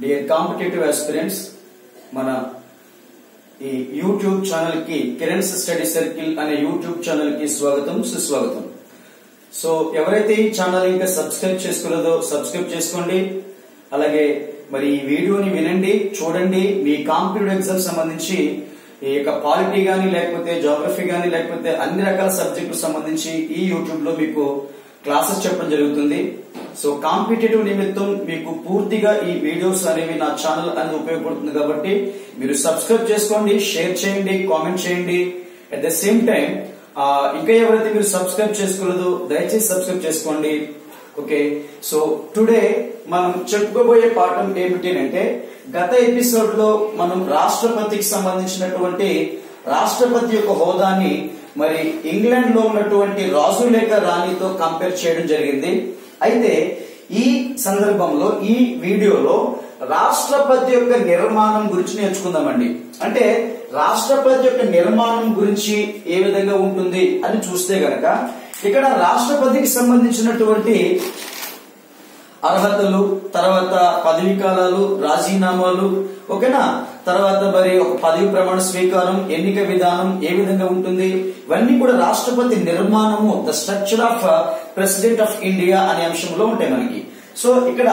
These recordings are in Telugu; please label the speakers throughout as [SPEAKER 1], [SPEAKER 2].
[SPEAKER 1] డియర్ కాంపిటేటివ్ ఆస్పిరెంట్స్ మన ఈ యూట్యూబ్ ఛానల్కి కిరణ్స్ స్టడీ సర్కిల్ అనే యూట్యూబ్ ఛానల్కి స్వాగతం సుస్వాగతం. సో ఎవరైతే ఈ ఛానల్ ఇంకా సబ్స్క్రైబ్ చేసుకోలేదో సబ్స్క్రైబ్ చేసుకోండి. అలాగే మరి ఈ వీడియోని వినండి చూడండి. మీ కాంపిటేటివ్ ఎగ్జామ్ సంబంధించి ఈ యొక్క పాలిటీ కానీ లేకపోతే జోగ్రఫీ కానీ లేకపోతే అన్ని రకాల సబ్జెక్టు సంబంధించి ఈ యూట్యూబ్లో మీకు క్లాసెస్ చెప్పడం జరుగుతుంది. సో కాంపిటేటివ్ నిమిత్తం మీకు పూర్తిగా ఈ వీడియోస్ అనేవి నా ఛానల్ అనేది ఉపయోగపడుతుంది కాబట్టి మీరు సబ్స్క్రైబ్ చేసుకోండి షేర్ చేయండి కామెంట్ చేయండి. అట్ ద సేమ్ టైం ఇంకా ఎవరైతే మీరు సబ్స్క్రైబ్ చేసుకోలేదు దయచేసి సబ్స్క్రైబ్ చేసుకోండి. ఓకే సో టుడే మనం చెప్పుకోబోయే పాఠం ఏమిటి అంటే గత ఎపిసోడ్లో మనం రాష్ట్రపతికి సంబంధించినటువంటి రాష్ట్రపతి యొక్క హోదాని మరి ఇంగ్లాండ్లో ఉన్నటువంటి రాజు లేక రాణితో కంపేర్ చేయడం జరిగింది. అయితే ఈ సందర్భంలో ఈ వీడియోలో రాష్ట్రపతి యొక్క నిర్మాణం గురించి నేర్చుకుందామండి. అంటే రాష్ట్రపతి యొక్క నిర్మాణం గురించి ఏ విధంగా ఉంటుంది అని చూస్తే గనక ఇక్కడ రాష్ట్రపతికి సంబంధించినటువంటి అర్హతలు తర్వాత పదవీ కాలాలు రాజీనామాలు ఓకేనా? తర్వాత మరి ఒక పదవి ప్రమాణ స్వీకారం ఎన్నిక విధానం ఏ విధంగా ఉంటుంది? ఇవన్నీ కూడా రాష్ట్రపతి నిర్మాణము the structure of president of India అనే అంశంలో ఉంటాయి మనకి. సో ఇక్కడ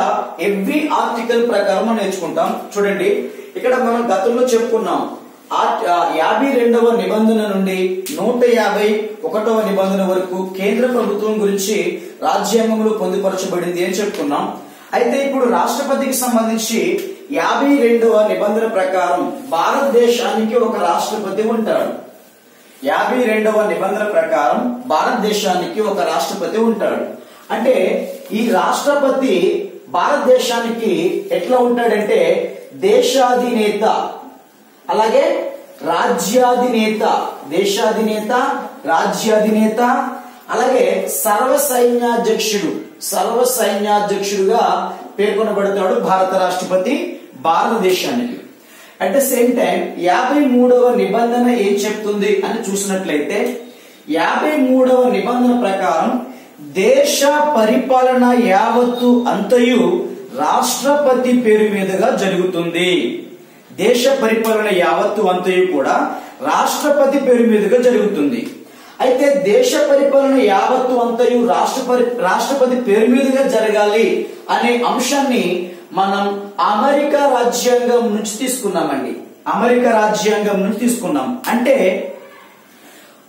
[SPEAKER 1] ఎవ్రీ ఆర్టికల్ ప్రకారం మనం నేర్చుకుంటాం. చూడండి ఇక్కడ మనం గతంలో చెప్పుకున్నాం. యాభై రెండవ నిబంధన నుండి నూట యాభై ఒకటవ నిబంధన వరకు కేంద్ర ప్రభుత్వం గురించి రాజ్యాంగంలో పొందుపరచబడింది అని చెప్పుకున్నాం. అయితే ఇప్పుడు రాష్ట్రపతికి సంబంధించి యాభై రెండవ నిబంధన ప్రకారం భారతదేశానికి ఒక రాష్ట్రపతి ఉంటాడు. యాభై రెండవ నిబంధన ప్రకారం భారతదేశానికి ఒక రాష్ట్రపతి ఉంటాడు. అంటే ఈ రాష్ట్రపతి భారతదేశానికి ఎట్లా ఉంటాడంటే దేశాధినేత అలాగే రాజ్యాధినేత దేశాధినేత రాజ్యాధినేత అలాగే సర్వ సైన్యాధ్యక్షుడు సర్వ సైన్యాధ్యక్షుడుగా పేర్కొనబడతాడు భారత రాష్ట్రపతి. భారతదేశానికి. అట్ ద సేమ్ టైం యాభై మూడవ నిబంధన ఏం చెప్తుంది అని చూసినట్లయితే యాభై మూడవ నిబంధన ప్రకారం దేశ పరిపాలన యావత్తు అంతయు రాష్ట్రపతి పేరు మీదుగా జరుగుతుంది. దేశ పరిపాలన యావత్తు అంతయు కూడా రాష్ట్రపతి పేరు మీదుగా జరుగుతుంది. అయితే దేశ పరిపాలన యావత్తు అంతయు రాష్ట్రపతి రాష్ట్రపతి పేరు మీదుగా జరగాలి అనే అంశాన్ని మనం అమెరికా రాజ్యాంగం నుంచి తీసుకున్నామండి. అమెరికా రాజ్యాంగం నుంచి తీసుకున్నాం. అంటే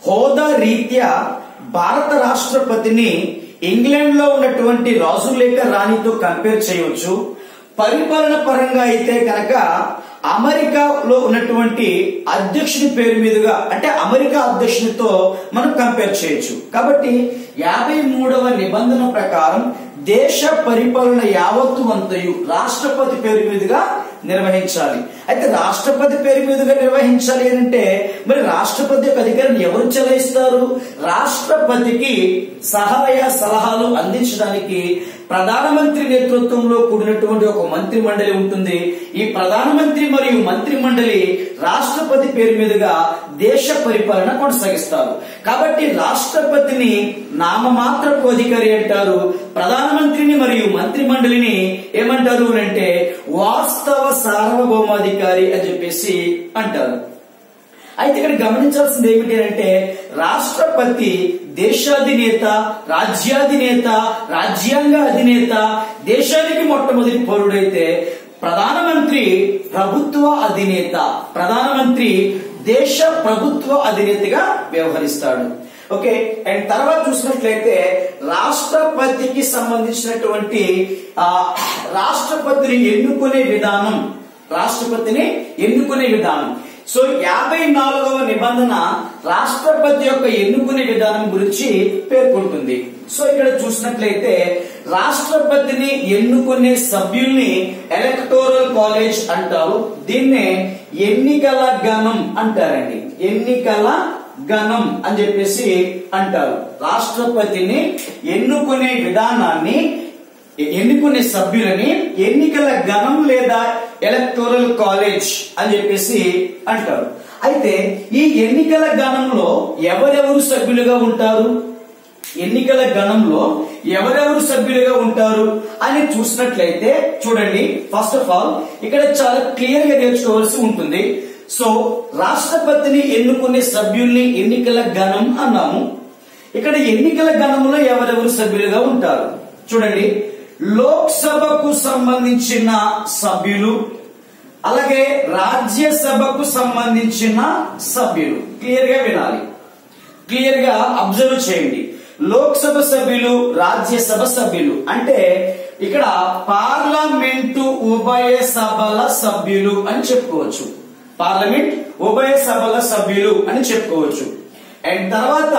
[SPEAKER 1] హోదా రీత్యా భారత రాష్ట్రపతిని ఇంగ్లాండ్లో ఉన్నటువంటి రాజు లేక రాణితో కంపేర్ చేయవచ్చు. పరిపాలన పరంగా అయితే కనుక అమెరికాలో ఉన్నటువంటి అధ్యక్షుని పేరు మీదుగా అంటే అమెరికా అధ్యక్షునితో మనం కంపేర్ చేయొచ్చు. కాబట్టి యాభై మూడవ నిబంధన ప్రకారం దేశ పరిపాలన యావత్తు అంతయు రాష్ట్రపతి పేరు మీదుగా నిర్వహించాలి. అయితే రాష్ట్రపతి పేరు మీదుగా నిర్వహించాలి అంటే మరి రాష్ట్రపతి యొక్క అధికారాన్ని ఎవరు చెలాయిస్తారు? రాష్ట్రపతికి సహాయ సలహాలు అందించడానికి ప్రధానమంత్రి నేతృత్వంలో కూడినటువంటి ఒక మంత్రి మండలి ఉంటుంది. ఈ ప్రధానమంత్రి మరియు మంత్రి మండలి రాష్ట్రపతి పేరు మీదుగా దేశ పరిపాలన కొనసాగిస్తారు. కాబట్టి రాష్ట్రపతిని నామమాత్రపు అధికారి అంటారు ప్రధానమంత్రిని మరియు మంత్రి మండలిని ఏమంటారు అంటే వాస్తవ సార్వభౌమాధికారి అని చెప్పేసి అంటారు. అయితే ఇక్కడ గమనించాల్సింది ఏమిటి అంటే రాష్ట్రపతి దేశాధినేత రాజ్యాధినేత రాజ్యాంగ అధినేత దేశానికి మొట్టమొదటి పౌరుడైతే ప్రధానమంత్రి ప్రభుత్వ అధినేత ప్రధానమంత్రి దేశ ప్రభుత్వ అధినేతగా వ్యవహరిస్తాడు. ఓకే అండ్ తర్వాత చూసినట్లయితే రాష్ట్రపతికి సంబంధించినటువంటి ఆ రాష్ట్రపతిని ఎన్నుకునే విధానం రాష్ట్రపతిని ఎన్నుకునే విధానం. సో యాభై నాలుగవ నిబంధన రాష్ట్రపతి యొక్క ఎన్నుకునే విధానం గురించి పేర్కొంటుంది. సో ఇక్కడ చూసినట్లయితే రాష్ట్రపతిని ఎన్నుకునే సభ్యుల్ని ఎలక్టోరల్ కాలేజ్ అంటారు. దీన్నే ఎన్నికల గణం అంటారండి. ఎన్నికల గణం అని చెప్పేసి అంటారు. రాష్ట్రపతిని ఎన్నుకునే విధానాన్ని ఎన్నుకునే సభ్యులని ఎన్నికల గణం లేదా ఎలక్టోరల్ కాలేజ్ అని చెప్పేసి అంటారు. అయితే ఈ ఎన్నికల గణంలో ఎవరెవరు సభ్యులుగా ఉంటారు? ఎన్నికల గణంలో ఎవరెవరు సభ్యులుగా ఉంటారు అని చూసినట్లయితే చూడండి. ఫస్ట్ ఆఫ్ ఆల్ ఇక్కడ చాలా క్లియర్గా నేర్చుకోవాల్సి ఉంటుంది. సో రాష్ట్రపతిని ఎన్నుకునే సభ్యుల్ని ఎన్నికల గణం అన్నాము. ఇక్కడ ఎన్నికల గణంలో ఎవరెవరు సభ్యులుగా ఉంటారు? చూడండి. లోక్సభకు సంబంధించిన సభ్యులు అలాగే రాజ్యసభకు సంబంధించిన సభ్యులు. క్లియర్గా వినాలి. క్లియర్గా అబ్జర్వ్ చేయండి. లోక్సభ సభ్యులు రాజ్యసభ సభ్యులు. అంటే ఇక్కడ పార్లమెంటు ఉభయ సభల సభ్యులు అని చెప్పుకోవచ్చు. పార్లమెంట్ ఉభయ సభల సభ్యులు అని చెప్పుకోవచ్చు. అండ్ తర్వాత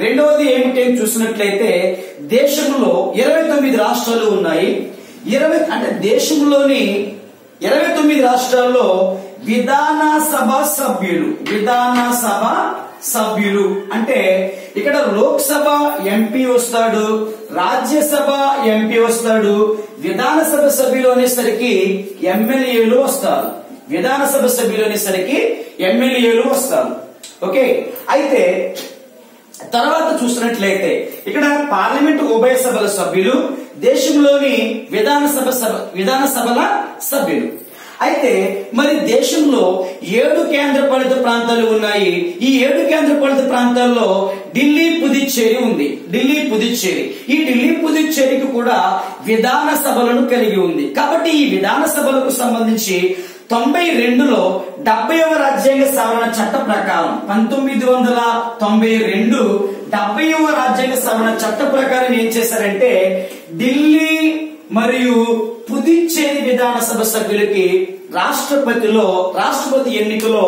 [SPEAKER 1] రెండవది ఏమిటి అని చూసినట్లయితే దేశంలో ఇరవై తొమ్మిది రాష్ట్రాలు ఉన్నాయి. ఇరవై అంటే దేశంలోని ఇరవై తొమ్మిది రాష్ట్రాల్లో విధాన సభ సభ్యులు విధాన సభ సభ్యులు. అంటే ఇక్కడ లోక్సభ ఎంపీ వస్తాడు రాజ్యసభ ఎంపీ వస్తాడు విధానసభ సభ్యులు అనేసరికి ఎమ్మెల్యేలు వస్తారు. విధానసభ సభ్యులు అనేసరికి ఎమ్మెల్యేలు వస్తారు. ఓకే అయితే తర్వాత చూసినట్లయితే ఇక్కడ పార్లమెంటు ఉభయ సభల సభ్యులు దేశంలోని విధానసభ సభ విధానసభల సభ్యులు. అయితే మరి దేశంలో ఏడు కేంద్రపాలిత ప్రాంతాలు ఉన్నాయి. ఈ ఏడు కేంద్రపాలిత ప్రాంతాల్లో ఢిల్లీ పుదుచ్చేరి ఉంది. ఢిల్లీ పుదుచ్చేరి. ఈ ఢిల్లీ పుదుచ్చేరికి కూడా విధాన సభలను కలిగి ఉంది. కాబట్టి ఈ విధాన సభలకు సంబంధించి తొంభై రెండులో డెబ్బైవ రాజ్యాంగ సవరణ చట్ట ప్రకారం పంతొమ్మిది వందల తొంభై రెండు డెబ్బైవ రాజ్యాంగ సవరణ చట్ట ప్రకారం ఏం చేశారంటే ఢిల్లీ మరియు పుదుచ్చేరి విధానసభ సభ్యులకి రాష్ట్రపతిలో రాష్ట్రపతి ఎన్నికలో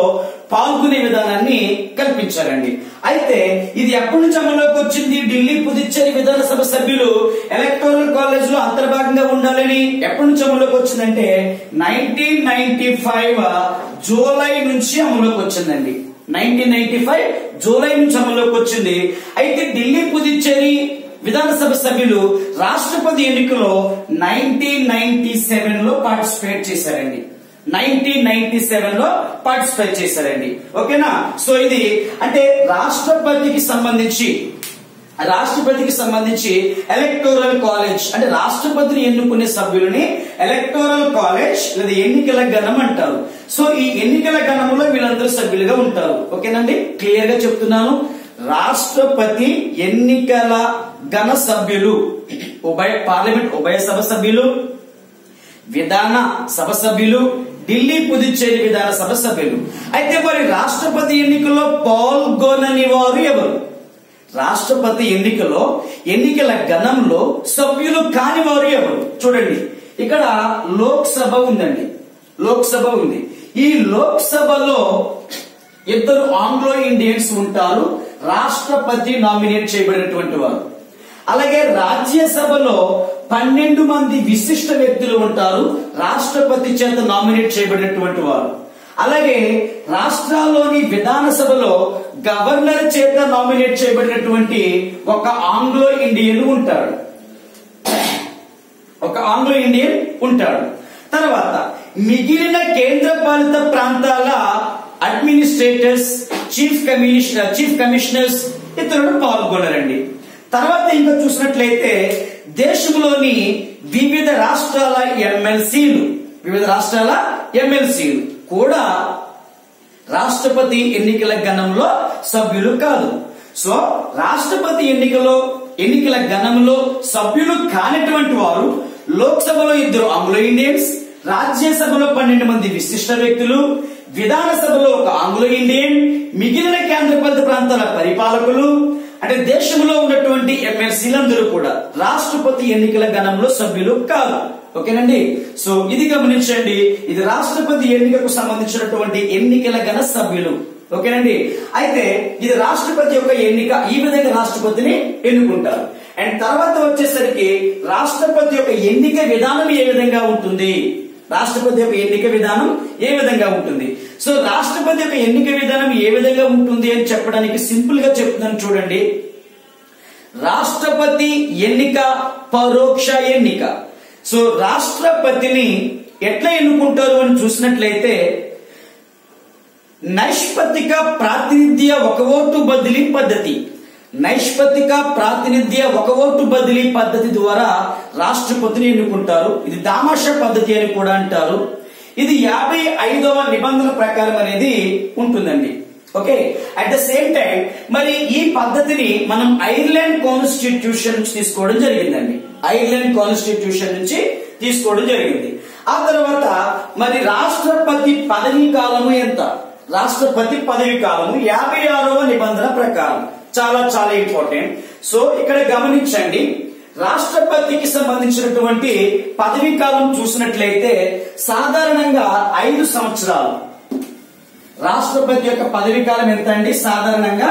[SPEAKER 1] పాల్గొనే విధానాన్ని కల్పించారండి. అయితే ఇది ఎప్పటి నుంచి అమల్లోకి వచ్చింది? ఢిల్లీ పుదుచ్చేరి విధానసభ సభ్యులు ఎలక్టోరల్ కాలేజ్లో అంతర్భాగంగా ఉండాలని ఎప్పటి నుంచి అమల్లోకి వచ్చిందంటే నైన్టీన్ నైన్టీ ఫైవ్ జూలై నుంచి అమల్లోకి వచ్చిందండి. నైన్టీన్ నైన్టీ ఫైవ్ జూలై నుంచి అమల్లోకి వచ్చింది. అయితే ఢిల్లీ పుదుచ్చేరి విధానసభ సభ్యులు రాష్ట్రపతి ఎన్నికలో నైన్టీన్ నైన్టీ సెవెన్లో పార్టిసిపేట్ చేశారండి. నైన్టీన్ నైన్టీ సెవెన్లో పార్టిసిపేట్ చేశారండి. ఓకేనా? సో ఇది అంటే రాష్ట్రపతికి సంబంధించి రాష్ట్రపతికి సంబంధించి ఎలక్టోరల్ కాలేజ్ అంటే రాష్ట్రపతిని ఎన్నుకునే సభ్యులని ఎలక్టోరల్ కాలేజ్ లేదా ఎన్నికల గణం అంటారు. సో ఈ ఎన్నికల గణంలో వీళ్ళందరూ సభ్యులుగా ఉంటారు. ఓకేనండి? క్లియర్గా చెప్తున్నాను. రాష్ట్రపతి ఎన్నికల గణ సభ్యులు ఉభయ పార్లమెంట్ ఉభయ సభ సభ్యులు విధాన సభ సభ్యులు ఢిల్లీ పుదుచ్చేరి విధానసభ సభ్యులు. అయితే మరి రాష్ట్రపతి ఎన్నికల్లో పాల్గొనని వారు ఎవరు? రాష్ట్రపతి ఎన్నికలో ఎన్నికల గణంలో సభ్యులు కాని వారు ఎవరు? చూడండి ఇక్కడ లోక్సభ ఉందండి. లోక్సభ ఉంది. ఈ లోక్సభలో ఇద్దరు ఆంగ్లో ఇండియన్స్ ఉంటారు. రాష్ట్రపతి నామినేట్ చేయబడినటువంటి వారు. అలాగే రాజ్యసభలో పన్నెండు మంది విశిష్ట వ్యక్తులు ఉంటారు. రాష్ట్రపతి చేత నామినేట్ చేయబడినటువంటి వారు. అలాగే రాష్ట్రాల్లోని విధానసభలో గవర్నర్ చేత నామినేట్ చేయబడినటువంటి ఒక ఆంగ్లో ఇండియన్ ఉంటాడు. ఒక ఆంగ్లో ఇండియన్ ఉంటాడు. తర్వాత మిగిలిన కేంద్ర పాలిత ప్రాంతాల administrators chief commissioner chief commissioners ఇతరులు పాల్గొనరండి. తర్వాత ఇంకా చూసినట్లయితే దేశంలోని వివిధ రాష్ట్రాల ఎమ్మెల్సీలు వివిధ రాష్ట్రాల ఎమ్మెల్సీలు కూడా రాష్ట్రపతి ఎన్నికల గణంలో సభ్యులు కాదు. సో రాష్ట్రపతి ఎన్నికలో ఎన్నికల గణంలో సభ్యులు కానిటువంటి వారు లోక్సభలో ఇద్దరు ఆంగ్లో ఇండియన్స్ రాజ్యసభలో పన్నెండు మంది విశిష్ట వ్యక్తులు విధానసభలో ఒక ఆంగ్లో ఇండియన్ మిగిలిన కేంద్రపాలిత ప్రాంతాల పరిపాలకులు అంటే దేశంలో ఉన్నటువంటి ఎమ్మెల్సీలందరూ కూడా రాష్ట్రపతి ఎన్నికల గణంలో సభ్యులు కాదు. ఓకేనండి? సో ఇది గమనించండి. ఇది రాష్ట్రపతి ఎన్నికకు సంబంధించినటువంటి ఎన్నికల గణ సభ్యులు. ఓకేనండి? అయితే ఇది రాష్ట్రపతి యొక్క ఎన్నిక ఈ విధంగా రాష్ట్రపతిని ఎన్నుకుంటారు. అండ్ తర్వాత వచ్చేసరికి రాష్ట్రపతి యొక్క ఎన్నిక విధానం ఏ విధంగా ఉంటుంది? రాష్ట్రపతి యొక్క ఎన్నిక విధానం ఏ విధంగా ఉంటుంది? సో రాష్ట్రపతి యొక్క ఎన్నిక విధానం ఏ విధంగా ఉంటుంది అని చెప్పడానికి సింపుల్గా చెప్తున్నాను చూడండి. రాష్ట్రపతి ఎన్నిక పరోక్ష ఎన్నిక. సో రాష్ట్రపతిని ఎట్లా ఎన్నుకుంటారు అని చూసినట్లయితే నైష్పతిక ప్రాతినిధ్య ఒక ఓటు బదిలీ పద్ధతి. నైష్పత్తిక ప్రాతినిధ్య ఒక ఓటు బదిలీ పద్ధతి ద్వారా రాష్ట్రపతిని ఎన్నుకుంటారు. ఇది దామాష పద్ధతి అని కూడా అంటారు. ఇది యాభై ఐదవ నిబంధన ప్రకారం అనేది ఉంటుందండి. Okay? At the same time మరి ఈ పద్ధతిని మనం ఐర్లాండ్ కాన్స్టిట్యూషన్ నుంచి తీసుకోవడం జరిగిందండి. ఐర్లాండ్ కాన్స్టిట్యూషన్ నుంచి తీసుకోవడం జరిగింది. ఆ తర్వాత మరి రాష్ట్రపతి పదవీ కాలము ఎంత? రాష్ట్రపతి పదవి కాలము యాభై ఆరవ నిబంధన ప్రకారం. చాలా చాలా ఇంపార్టెంట్ సో ఇక్కడ గమనించండి. రాష్ట్రపతికి సంబంధించినటువంటి పదవీ కాలం చూసినట్లయితే సాధారణంగా ఐదు సంవత్సరాలు. రాష్ట్రపతి యొక్క పదవీ కాలం ఎంత అండి సాధారణంగా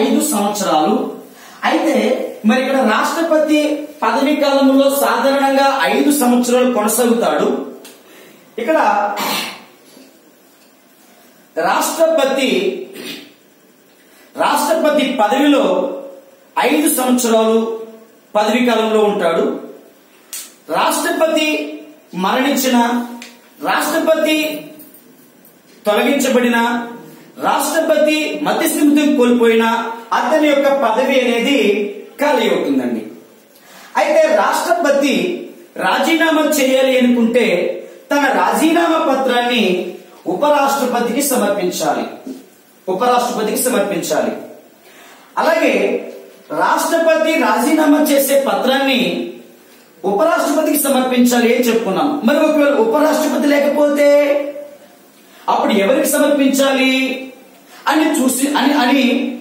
[SPEAKER 1] ఐదు సంవత్సరాలు. అయితే మరి ఇక్కడ రాష్ట్రపతి పదవీ కాలంలో సాధారణంగా ఐదు సంవత్సరాలు కొనసాగుతాడు. ఇక్కడ రాష్ట్రపతి రాష్ట్రపతి పదవిలో ఐదు సంవత్సరాలు పదవీ కాలంలో ఉంటాడు. రాష్ట్రపతి మరణించిన రాష్ట్రపతి తొలగించబడిన రాష్ట్రపతి మధ్యస్థిమితం కోల్పోయిన అతని యొక్క పదవి అనేది ఖాళీ అవుతుందండి. అయితే రాష్ట్రపతి రాజీనామా చేయాలి అనుకుంటే తన రాజీనామా పత్రాన్ని ఉపరాష్ట్రపతికి సమర్పించాలి. ఉపరాష్ట్రపతికి సమర్పించాలి. అలాగే రాష్ట్రపతి రాజీనామా చేసే పత్రాన్ని ఉపరాష్ట్రపతికి సమర్పించాలి అని చెప్పుకున్నాం. మరి ఒకవేళ ఉపరాష్ట్రపతి లేకపోతే అప్పుడు ఎవరికి సమర్పించాలి? అని చూసి అని అని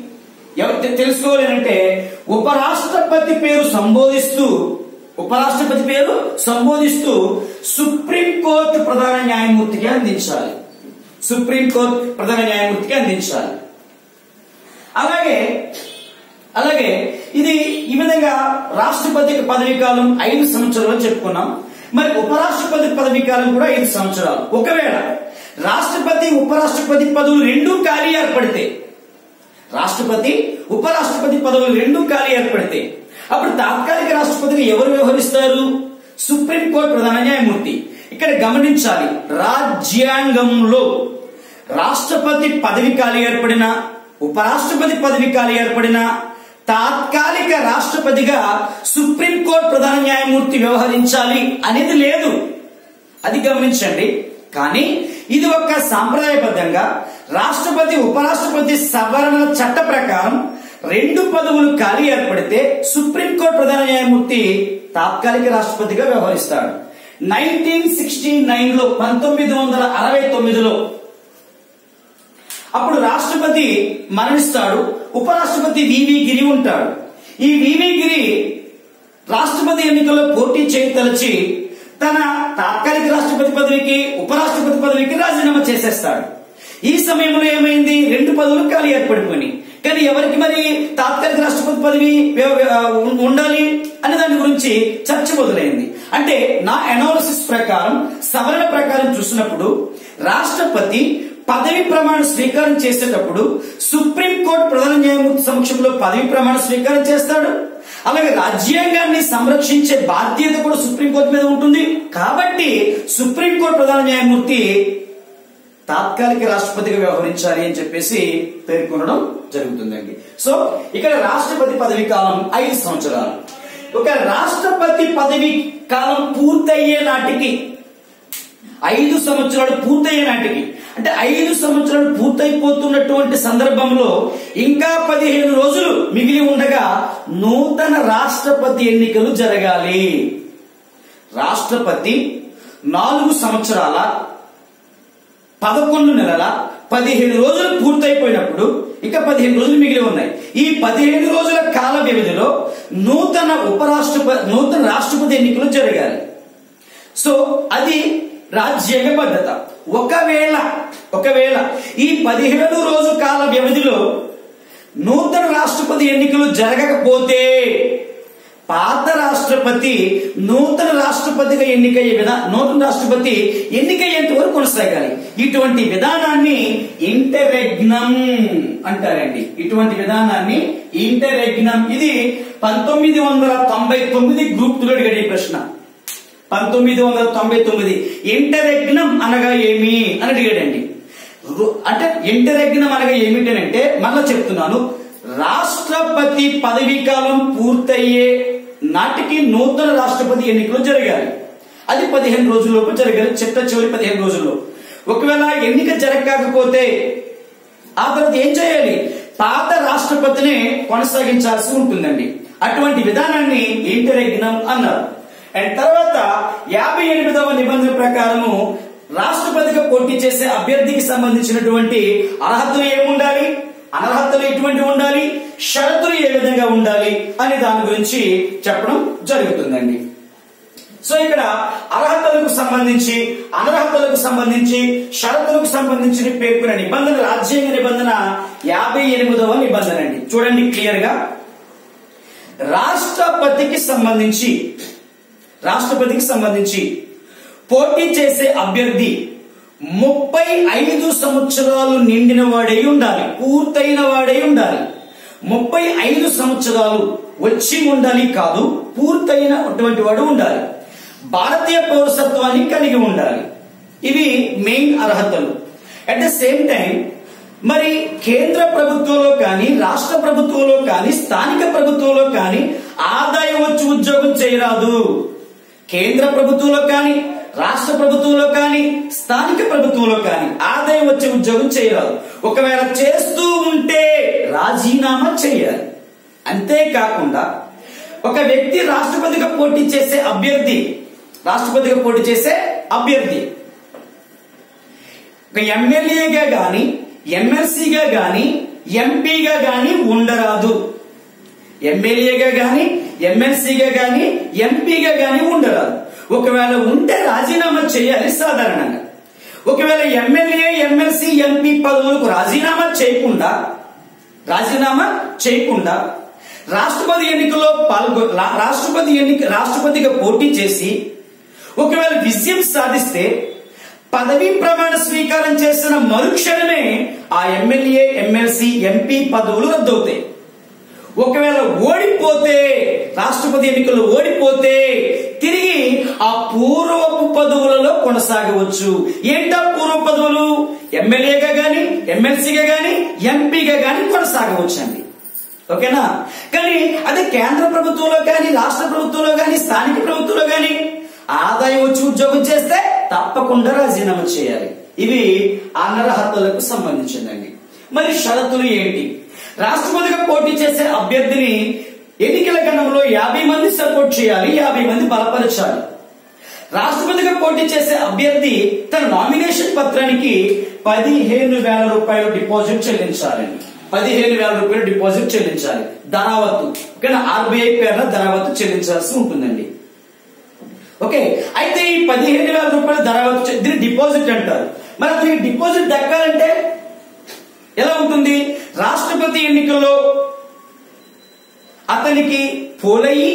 [SPEAKER 1] ఎవ- తెలుసుకోవాలంటే ఉపరాష్ట్రపతి పేరు సంబోధిస్తూ ఉపరాష్ట్రపతి పేరు సంబోధిస్తూ సుప్రీంకోర్టు ప్రధాన న్యాయమూర్తికి అందించాలి. సుప్రీంకోర్టు ప్రధాన న్యాయమూర్తికి అందించాలి. అలాగే అలాగే ఇది ఈ విధంగా రాష్ట్రపతి పదవీ కాలం ఐదు సంవత్సరాలు చెప్పుకున్నాం. మరి ఉపరాష్ట్రపతి పదవీ కాలం కూడా ఐదు సంవత్సరాలు. ఒకవేళ రాష్ట్రపతి ఉపరాష్ట్రపతి పదవులు రెండూ ఖాళీ ఏర్పడితే రాష్ట్రపతి ఉపరాష్ట్రపతి పదవులు రెండూ ఖాళీ ఏర్పడితే అప్పుడు తాత్కాలిక రాష్ట్రపతిగా ఎవరు వ్యవహరిస్తారు? సుప్రీంకోర్టు ప్రధాన న్యాయమూర్తి. ఇక్కడ గమనించాలి రాజ్యాంగంలో రాష్ట్రపతి పదవి ఖాళీ ఏర్పడిన ఉపరాష్ట్రపతి పదవి ఖాళీ ఏర్పడిన తాత్కాలిక రాష్ట్రపతిగా సుప్రీంకోర్టు ప్రధాన న్యాయమూర్తి వ్యవహరించాలి అనేది లేదు. అది గమనించండి. కానీ ఇది ఒక సాంప్రదాయబద్ధంగా రాష్ట్రపతి ఉపరాష్ట్రపతి సవరణ చట్ట ప్రకారం రెండు పదవులు ఖాళీ ఏర్పడితే సుప్రీంకోర్టు ప్రధాన న్యాయమూర్తి తాత్కాలిక రాష్ట్రపతిగా వ్యవహరిస్తాడు. నైన్టీన్ సిక్స్టీ నైన్లో పంతొమ్మిది వందల అరవై తొమ్మిదిలో అప్పుడు రాష్ట్రపతి మరణిస్తాడు ఉపరాష్ట్రపతి వివి గిరి ఉంటాడు. ఈ వివి గిరి రాష్ట్రపతి ఎన్నికల్లో పోటీ చేయతలచి తన తాత్కాలిక రాష్ట్రపతి పదవికి ఉపరాష్ట్రపతి పదవికి రాజీనామా చేసేస్తాడు. ఈ సమయంలో ఏమైంది? రెండు పదవులు ఖాళీ ఏర్పడిపోయి కానీ ఎవరికి మరి తాత్కాలిక రాష్ట్రపతి పదవి ఉండాలి అనే దాని గురించి చర్చ మొదలైంది. అంటే నా అనాలిసిస్ ప్రకారం సవరణ ప్రకారం చూసినప్పుడు రాష్ట్రపతి పదవి ప్రమాణ స్వీకారం చేసేటప్పుడు సుప్రీంకోర్టు ప్రధాన న్యాయమూర్తి సమక్షంలో పదవి ప్రమాణ స్వీకారం చేస్తాడు. అలాగే రాజ్యాంగాన్ని సంరక్షించే బాధ్యత కూడా సుప్రీంకోర్టు మీద ఉంటుంది. కాబట్టి సుప్రీంకోర్టు ప్రధాన న్యాయమూర్తి తాత్కాలిక రాష్ట్రపతిగా వ్యవహరించాలి అని చెప్పేసి పేర్కొనడం జరుగుతుందండి. సో ఇక్కడ రాష్ట్రపతి పదవి కాలం ఐదు సంవత్సరాలు. ఒక రాష్ట్రపతి పదవి కాలం పూర్తయ్యే నాటికి ఐదు సంవత్సరాలు పూర్తయ్యే నాటికి అంటే ఐదు సంవత్సరాలు పూర్తయిపోతున్నటువంటి సందర్భంలో ఇంకా పదిహేను రోజులు మిగిలి ఉండగా నూతన రాష్ట్రపతి ఎన్నికలు జరగాలి. రాష్ట్రపతి నాలుగు సంవత్సరాల పదకొండు నెలల పదిహేను రోజులు పూర్తయిపోయినప్పుడు ఇంకా పదిహేను రోజులు మిగిలి ఉన్నాయి. ఈ పదిహేను రోజుల కాల వ్యవధిలో నూతన ఉపరాష్ట్రపతి నూతన రాష్ట్రపతి ఎన్నికలు జరగాలి. సో అది రాజ్యాంగ భద్రత ఒకవేళ ఒకవేళ ఈ పదిహేను రోజు కాల వ్యవధిలో నూతన రాష్ట్రపతి ఎన్నికలు జరగకపోతే పాత రాష్ట్రపతి నూతన రాష్ట్రపతిగా ఎన్నికయ్యే విధా నూతన రాష్ట్రపతి ఎన్నికయ్యేంత వరకు కొనసాగాలి. ఇటువంటి విధానాన్ని ఇంటరెగ్నం అంటారండి. ఇటువంటి విధానాన్ని ఇంటరెగ్నం ఇది పంతొమ్మిది వందల తొంభై తొమ్మిది గ్రూప్ టూలో ప్రశ్న. పంతొమ్మిది వందల తొంభై తొమ్మిది. ఇంటరెగ్నం అనగా ఏమి? అని అడిగాడండి. రు- అంటే ఇంటరెగ్నం అనగా ఏమిటనంటే మళ్ళా చెప్తున్నాను. రాష్ట్రపతి పదవీ కాలం పూర్తయ్యే నాటికి నూతన రాష్ట్రపతి ఎన్నికలు జరగాలి. అది పదిహేను రోజుల్లోపు జరగాలి చిట్ట చివరి పదిహేను రోజుల్లో. ఒకవేళ ఎన్నిక జరగకపోతే ఆ తర్వాత ఏం చేయాలి? పాత రాష్ట్రపతిని కొనసాగించాల్సి ఉంటుందండి. అటువంటి విధానాన్ని ఇంటరెగ్నం అన్నారు. అండ్ తర్వాత యాభై ఎనిమిదవ నిబంధన ప్రకారము రాష్ట్రపతిగా పోటీ చేసే అభ్యర్థికి సంబంధించినటువంటి అర్హతలు ఏముండాలి? అనర్హతలు ఎటువంటి ఉండాలి? షరతులు ఏ విధంగా ఉండాలి? అనే దాని గురించి చెప్పడం జరుగుతుందండి. సో ఇక్కడ అర్హతలకు సంబంధించి అనర్హతలకు సంబంధించి షరతులకు సంబంధించి పేర్కొన్న నిబంధన రాజ్యాంగ నిబంధన యాభై ఎనిమిదవ నిబంధన అండి. చూడండి క్లియర్గా రాష్ట్రపతికి సంబంధించి రాష్ట్రపతికి సంబంధించి పోటీ చేసే అభ్యర్థి ముప్పై ఐదు సంవత్సరాలు నిండిన వాడై ఉండాలి పూర్తయిన వాడై ఉండాలి. ముప్పై ఐదు సంవత్సరాలు వచ్చి ఉండాలి కాదు పూర్తయినటువంటి వాడు ఉండాలి. భారతీయ పౌరసత్వాన్ని కలిగి ఉండాలి. ఇవి మెయిన్ అర్హతలు. అట్ ద సేమ్ టైం మరి కేంద్ర ప్రభుత్వంలో కానీ రాష్ట్ర ప్రభుత్వంలో కానీ స్థానిక ప్రభుత్వంలో కానీ ఆదాయం వచ్చి ఉద్యోగం చేయరాదు. కేంద్ర ప్రభుత్వంలో కానీ రాష్ట్ర ప్రభుత్వంలో కానీ స్థానిక ప్రభుత్వంలో కానీ ఆదాయం వచ్చే ఉద్యోగం చేయరాదు. ఒకవేళ చేస్తూ ఉంటే రాజీనామా చేయాలి. అంతేకాకుండా ఒక వ్యక్తి రాష్ట్రపతిగా పోటీ చేసే అభ్యర్థి రాష్ట్రపతిగా పోటీ చేసే అభ్యర్థి ఒక ఎమ్మెల్యేగా గాని ఎమ్మెల్సీగా గాని ఎంపీగా గాని ఉండరాదు. ఎమ్మెల్యేగా గాని ఎమ్మెల్సీగా గాని ఎంపీగా గాని ఉండరాదు. ఒకవేళ ఉంటే రాజీనామా చేయాలి సాధారణంగా. ఒకవేళ ఎమ్మెల్యే ఎమ్మెల్సీ ఎంపీ పదవులకు రాజీనామా చేయకుండా రాజీనామా చేయకుండా రాష్ట్రపతి ఎన్నికల్లో పాల్గొ రాష్ట్రపతి ఎన్నిక రాష్ట్రపతిగా పోటీ చేసి ఒకవేళ విజయం సాధిస్తే పదవీ ప్రమాణ స్వీకారం చేసిన మరుక్షణమే ఆ ఎమ్మెల్యే ఎమ్మెల్సీ ఎంపీ పదవులు రద్దవుతాయి. ఒకవేళ ఓడిపోతే రాష్ట్రపతి ఎన్నికల్లో ఓడిపోతే తిరిగి ఆ పూర్వపు పదవులలో కొనసాగవచ్చు. ఏంటా పూర్వ పదవులు? ఎమ్మెల్యేగా గాని ఎమ్మెల్సీగా గాని ఎంపీగా గాని కొనసాగవచ్చు అండి ఓకేనా? కానీ అదే కేంద్ర ప్రభుత్వంలో కానీ రాష్ట్ర ప్రభుత్వంలో కానీ స్థానిక ప్రభుత్వంలో కానీ ఆదాయం వచ్చి ఉద్యోగం చేస్తే తప్పకుండా రాజీనామా చేయాలి. ఇవి అనర్హతలకు సంబంధించిందండి మరి షరతులు ఏంటి? రాష్ట్రపతిగా పోటీ చేసే అభ్యర్థిని ఎన్నికల గణంలో యాభై మంది సపోర్ట్ చేయాలి యాభై మంది బలపరచాలి. రాష్ట్రపతిగా పోటీ చేసే అభ్యర్థి తన నామినేషన్ పత్రానికి పదిహేను వేల రూపాయలు డిపాజిట్ చెల్లించాలి. పదిహేను వేల రూపాయలు డిపాజిట్ చెల్లించాలి. ధనావత్తు. ఓకేనా? ఆర్బీఐ పేరున ధనావత్తు చెల్లించాల్సి ఉంటుందండి. ఓకే? అయితే ఈ పదిహేను వేల రూపాయల ధనావత్తు దీన్ని డిపాజిట్ అంటారు. మరి అతనికి డిపాజిట్ దక్కాలంటే ఎలా ఉంటుంది? రాష్ట్రపతి ఎన్నికల్లో అతనికి పోలయి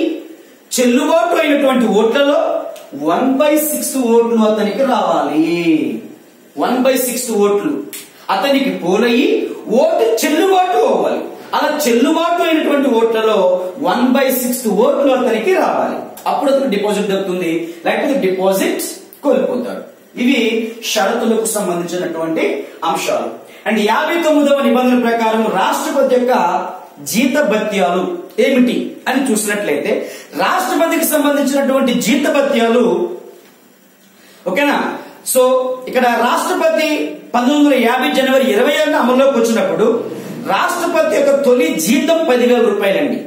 [SPEAKER 1] చెల్లుబాటు అయినటువంటి ఓట్లలో వన్ బై సిక్స్ ఓట్లు అతనికి రావాలి. వన్ బై సిక్స్ ఓట్లు. అతనికి పోలయి ఓటు చెల్లుబాటు అవ్వాలి. అలా చెల్లుబాటు అయినటువంటి ఓట్లలో వన్ బై సిక్స్ ఓట్లు అతనికి రావాలి. అప్పుడు అతను డిపాజిట్ దక్కుతుంది లేకపోతే డిపాజిట్ కోల్పోతాడు. ఇవి షరతులకు సంబంధించినటువంటి అంశాలు. అండ్ యాభై తొమ్మిదవ నిబంధన ప్రకారం రాష్ట్రపతి యొక్క జీత భత్యాలు ఏమిటి అని చూసినట్లయితే రాష్ట్రపతికి సంబంధించినటువంటి జీత భత్యాలు ఓకేనా? సో ఇక్కడ రాష్ట్రపతి పంతొమ్మిది వందల యాభై జనవరి ఇరవై ఆరున అమల్లోకి వచ్చినప్పుడు రాష్ట్రపతి యొక్క తొలి జీతం పదివేల రూపాయలండి.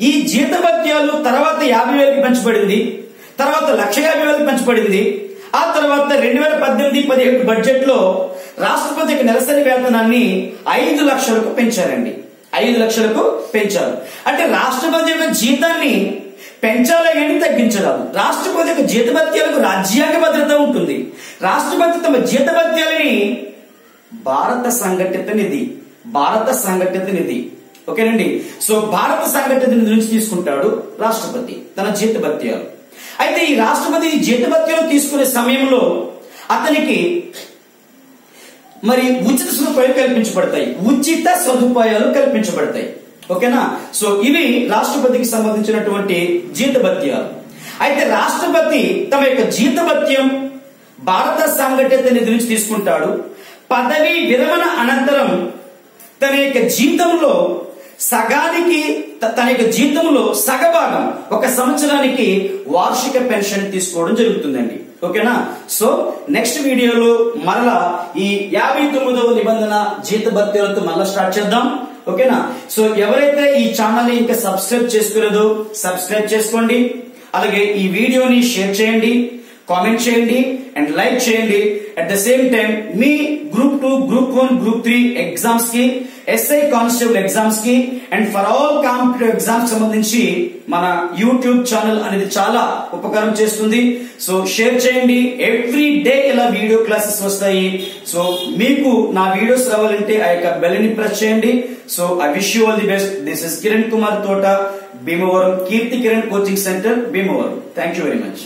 [SPEAKER 1] ఈ జీత భత్యాలు తర్వాత యాభై వేలకి పెంచబడింది తర్వాత లక్ష యాభై వేలకు పెంచబడింది ఆ తర్వాత రెండు వేల పద్దెనిమిది పదిహేడు బడ్జెట్లో రాష్ట్రపతి యొక్క నెలసరి వేతనాన్ని ఐదు లక్షలకు పెంచారండి. ఐదు లక్షలకు పెంచారు. అంటే రాష్ట్రపతి యొక్క జీతాన్ని పెంచాలి కానీ తగ్గించరాదు. రాష్ట్రపతి యొక్క జీతభత్యాలకు రాజ్యాంగ భద్రత ఉంటుంది. రాష్ట్రపతి తమ జీతభత్యాలని భారత సంఘటిత నిధి భారత సంఘటిత నిధి. ఓకేనండి? సో భారత సంఘటిత నిధి నుంచి తీసుకుంటాడు రాష్ట్రపతి తన జీతభత్యాలు. అయితే ఈ రాష్ట్రపతి జీతభత్యాలు తీసుకునే సమయంలో అతనికి మరి ఉచిత సదుపాయాలు కల్పించబడతాయి. ఉచిత సదుపాయాలు కల్పించబడతాయి. ఓకేనా? సో ఇవి రాష్ట్రపతికి సంబంధించినటువంటి జీతభత్యాలు. అయితే రాష్ట్రపతి తమ యొక్క జీతభత్యం భారత సంఘటిత నిధి నుంచి తీసుకుంటాడు. పదవి విరమణ అనంతరం తన యొక్క జీతంలో సగానికి తన యొక్క జీతంలో సగభాగం ఒక సంవత్సరానికి వార్షిక పెన్షన్ తీసుకోవడం జరుగుతుందండి. ఓకేనా? సో నెక్స్ట్ వీడియోలో మరలా ఈ యాభై తొమ్మిదవ నిబంధన జీత భత్యాలతో మరలా స్టార్ట్ చేద్దాం. ఓకేనా? సో ఎవరైతే ఈ ఛానల్ ఇంకా సబ్స్క్రైబ్ చేసుకోలేదో సబ్స్క్రైబ్ చేసుకోండి. అలాగే ఈ వీడియోని షేర్ చేయండి. కామెంట్ చేయండి అండ్ లైక్ చేయండి. At the same time me group two group one group three ఎగ్జామ్స్కి ఎస్ఐ కానిస్టేబుల్ ఎగ్జామ్స్కి and for all competitive exams సంబంధించి మన యూట్యూబ్ ఛానల్ అనేది చాలా ఉపకారం చేస్తుంది. సో షేర్ చేయండి. ఎవ్రీ డే ఇలా వీడియో క్లాసెస్ వస్తాయి. సో మీకు నా వీడియోస్ రావాలంటే ఆ యొక్క బెల్ని ప్రెస్ చేయండి. So I wish you all the best this is Kiran Kumar Thota Bhimavaram Keerthi Kiran coaching centre Bhimavaram thank you very much